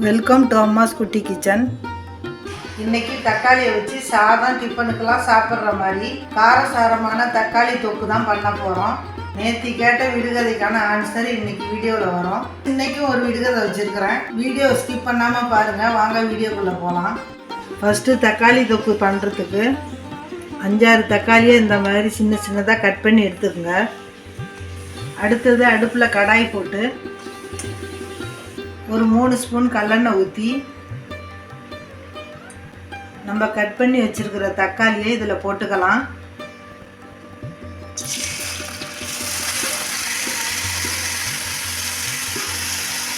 Welcome to அம்மாஸ் குட்டி kitchen இன்னைக்கு தக்காளியை வச்சு சாதம் டிஃபனுக்கெல்லாம் சாப்பிட்ற மாதிரி காரசாரமான தக்காளி தொக்கு தான் பண்ண போகிறோம் நேற்று கேட்ட விடுகதைக்கான ஆன்சர் இன்னைக்கு வீடியோவில் வரும். இன்னைக்கும் ஒரு விடுகதை வச்சுருக்கிறேன். வீடியோ ஸ்கிப் பண்ணாமல் பாருங்கள் வாங்க வீடியோக்குள்ளே போகலாம் ஃபஸ்ட்டு தக்காளி தொக்கு பண்ணுறதுக்கு அஞ்சாறு தக்காளியை இந்த மாதிரி சின்ன சின்னதாக கட் பண்ணி எடுத்துக்கோங்க. அடுத்தது அடுப்பில் கடாய் போட்டு ஒரு மூணு ஸ்பூன் கல்லெண்ணெய் ஊற்றி நம்ம கட் பண்ணி வச்சிருக்கிற தக்காளியை இதில் போட்டுக்கலாம்.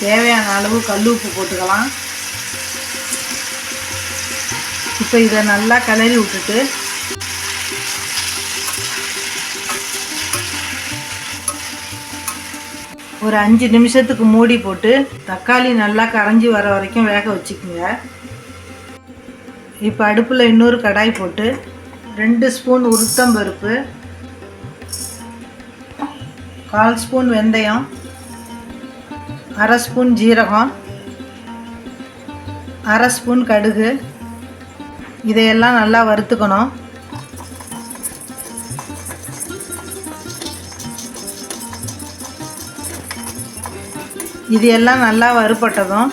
தேவையான அளவு கல் உப்பு போட்டுக்கலாம். இப்போ இதை நல்லா கிளறி விட்டுட்டு ஒரு அஞ்சு நிமிஷத்துக்கு மூடி போட்டு தக்காளி நல்லா கரைஞ்சி வர வரைக்கும் வேக வச்சுக்கோங்க. இப்போ அடுப்பில் இன்னொரு கடாய் போட்டு ரெண்டு ஸ்பூன் உருத்தம் பருப்பு கால் ஸ்பூன் வெந்தயம் அரை ஸ்பூன் ஜீரகம் அரை ஸ்பூன் கடுகு. இதையெல்லாம் நல்லா வறுத்துக்கணும். இது எல்லாம் நல்லா வறுபட்டதும்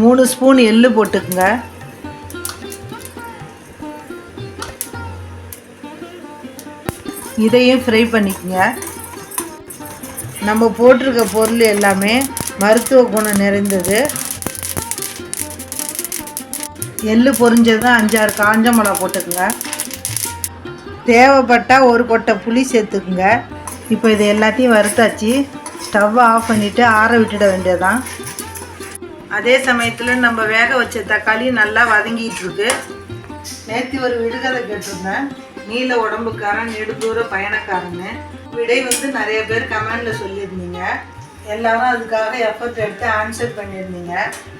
மூணு ஸ்பூன் எள்ளு போட்டுக்குங்க. இதையும் ஃப்ரை பண்ணிக்கங்க. நம்ம போட்டிருக்க பொருள் எல்லாமே மருத்துவ குணம் நிறைந்தது. எள்ளு பொறிஞ்சது அஞ்சாறு காஞ்ச மிளகா போட்டுக்குங்க. தேவைப்பட்டால் ஒரு கொட்டை புளி சேர்த்துக்குங்க. இப்போ இது எல்லாத்தையும் வறுத்தாச்சு. ஸ்டவ்வை ஆஃப் பண்ணிவிட்டு ஆற விட்டுட வேண்டியதான் அதே சமயத்தில் நம்ம வேக வச்ச தக்காளி நல்லா வதங்கிட்டுருக்கு. நேற்று ஒரு விடுகதை கேட்டிருந்தேன். நீல உடம்புக்காரன் நெடுதூர பயணக்காரன்னு. விடை வந்து நிறைய பேர் கமெண்டில் சொல்லியிருந்தீங்க. எல்லாரும் அதுக்காக எஃபர்ட் எடுத்து ஆன்சர் பண்ணியிருந்தீங்க.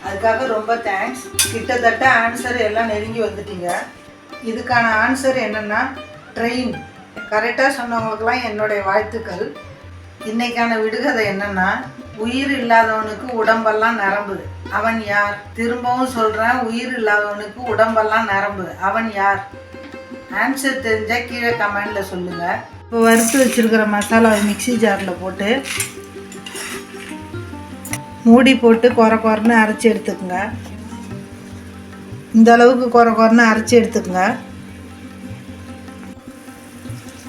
அதுக்காக ரொம்ப தேங்க்ஸ் கிட்டத்தட்ட ஆன்சர் எல்லாம் நெருங்கி வந்துட்டீங்க. இதுக்கான ஆன்சர் என்னென்னா ட்ரெயின் கரெக்டாக சொன்னவங்களுக்கெல்லாம் என்னுடைய வாழ்த்துக்கள். இன்னைக்கான விடுகதை என்னென்னா உயிர் இல்லாதவனுக்கு உடம்பெல்லாம் நரம்பு. அவன் யார்? திரும்பவும் சொல்கிறேன் உயிர் இல்லாதவனுக்கு உடம்பெல்லாம் நரம்பு. அவன் யார்? ஆன்சர் தெரிஞ்சால் கீழே கமெண்டில் சொல்லுங்கள் இப்போ வறுத்து வச்சுருக்கிற மசாலாவை மிக்ஸி ஜாரில் போட்டு மூடி போட்டு குறை குறைன்னு அரைச்சி எடுத்துக்கோங்க. இந்த அளவுக்கு குறை குறைன்னு அரைச்சி எடுத்துக்கோங்க.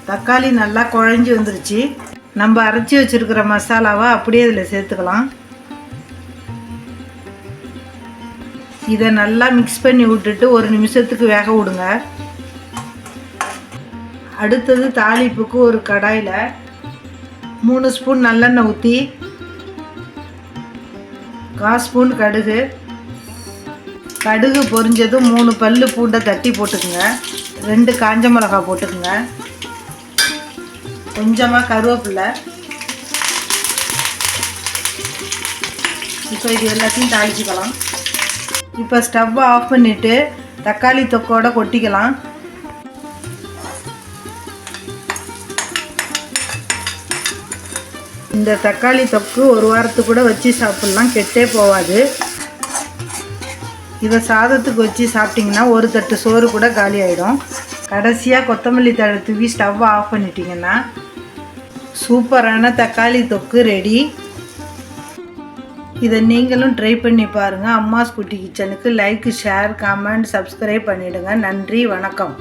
தக்காளி நல்லா குழஞ்சி வந்துருச்சு. நம்ம அரைச்சி வச்சிருக்கிற மசாலாவை அப்படியே இதில் சேர்த்துக்கலாம். இதை நல்லா மிக்ஸ் பண்ணி விட்டுட்டு ஒரு நிமிஷத்துக்கு வேக விடுங்க. அடுத்தது தாளிப்புக்கு ஒரு கடாயில் மூணு ஸ்பூன் நல்லெண்ணெய் ஊற்றி கால் ஸ்பூன் கடுகு. கடுகு பொரிஞ்சதும் மூணு பல் பூண்டை தட்டி போட்டுக்குங்க. ரெண்டு காஞ்ச மிளகா போட்டுக்குங்க. கொஞ்சமாக கருவேப்பில்லை. இப்போ இது எல்லாத்தையும் தாளிச்சிக்கலாம். இப்போ ஸ்டவ்வை ஆஃப் பண்ணிவிட்டு தக்காளி தொக்கோட கொட்டிக்கலாம். இந்த தக்காளி தொக்கு ஒரு வாரத்துக்கு கூட வச்சு சாப்பிட்லாம் கெட்டே போகாது இதை சாதத்துக்கு வச்சு சாப்பிட்டிங்கன்னா ஒரு தட்டு சோறு கூட காலி ஆகிடும் கடைசியாக கொத்தமல்லி தழை தூவி ஸ்டவ்வை ஆஃப் பண்ணிட்டீங்கன்னா சூப்பரான தக்காளி தொக்கு ரெடி இதை நீங்களும் ட்ரை பண்ணி பாருங்கள் அம்மாஸ் குட்டி கிச்சனுக்கு லைக் ஷேர் கமெண்ட் சப்ஸ்கிரைப் பண்ணிவிடுங்க நன்றி வணக்கம்.